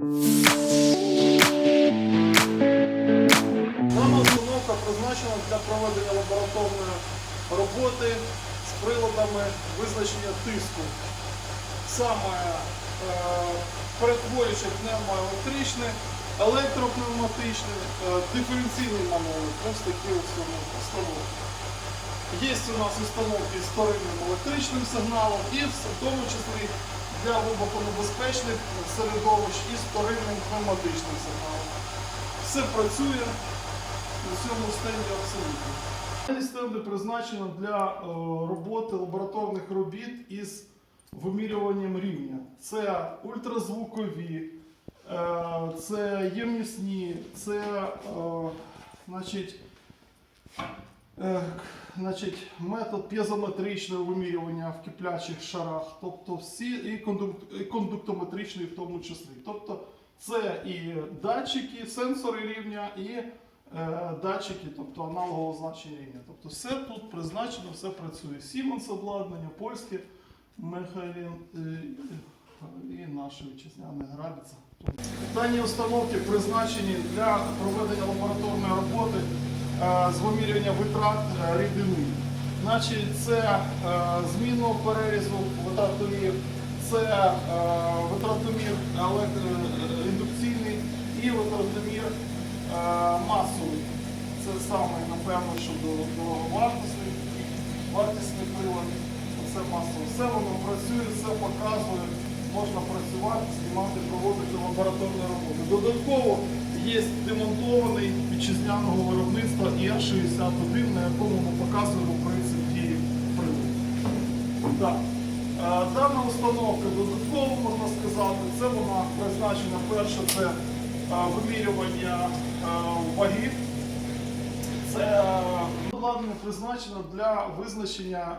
Дана установка призначена для проведення лабораторної роботи з приладами визначення тиску. Саме е, перетворюючи пневмоелектричне, електропневматичне, е, диференційний маневр, ось такі установки. Є у нас установки з вторинним електричним сигналом і в тому числі для вибухонебезпечних середовищ і з вторинним пневматичним сигналом. Все працює на цьому стенді абсолютно. Дані стенди призначено для е, роботи лабораторних робіт із вимірюванням рівня. Це ультразвукові, е, це ємнісні, це е, значить, значить, метод п'єзометричного вимірювання в киплячих шарах, тобто всі і кондук- і кондуктометричний в тому числі. Тобто це і датчики, сенсори рівня, і е, датчики, тобто аналогового значення рівня. Тобто все тут призначено, все працює. Siemens обладнання, польське, Мехайлін е, і наше вітчизняне Грабіца. Дані установки призначені для проведення лабораторної з витрат е, рідини. Значить, це е, змінного перерізу витратомір, це е, витратомір електроіндукційний і витратомір е, масовий. Це саме, напевно, що до, вартісний, прилад. Це масово. Все воно працює, все показує, можна працювати, знімати, проводити лабораторні роботи. Додатково є демонтований вітчизняного виробництва ІР-61, на якому ми показуємо принцип дії приладу. Е, Дана установка додатково можна сказати, це вона призначена перше, це е, вимірювання е, ваги. Це обладнання призначено для визначення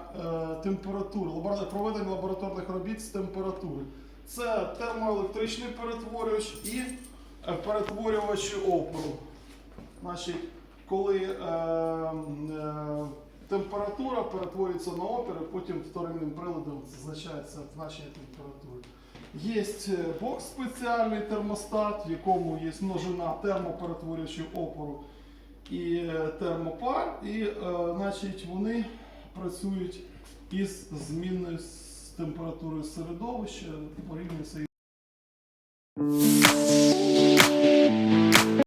температури, проведення лабораторних робіт з температури. Це термоелектричний перетворювач і перетворювачі опору. Значить, коли е, е, температура перетворюється на опір, і потім вторинним приладом зазначається значення температури. Є бокс спеціальний термостат, в якому є множина термоперетворювачів опору і е, термопар, і е, значить, вони працюють із змінною температурою середовища порівнюється